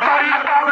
Cariño,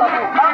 পাবো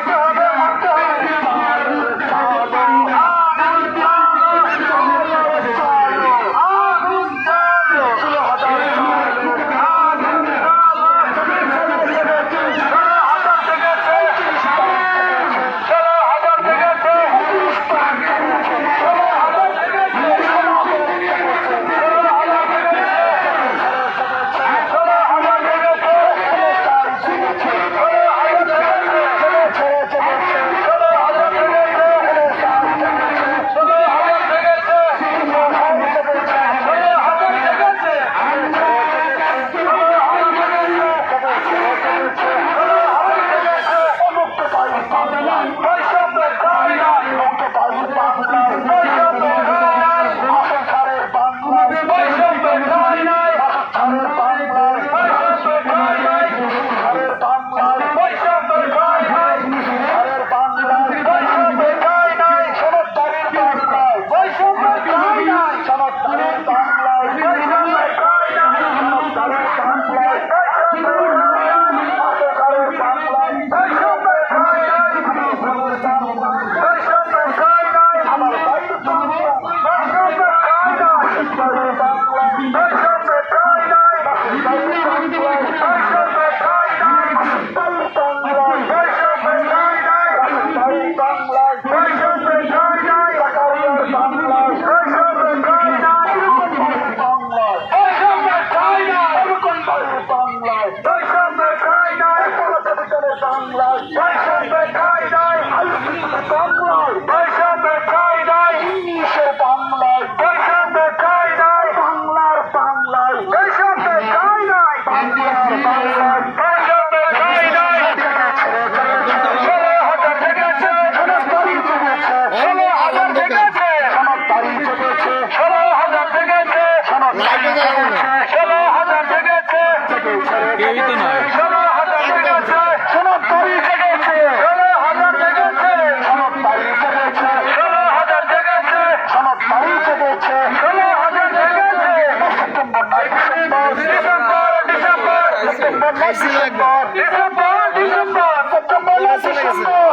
পদাধিকারের December December December December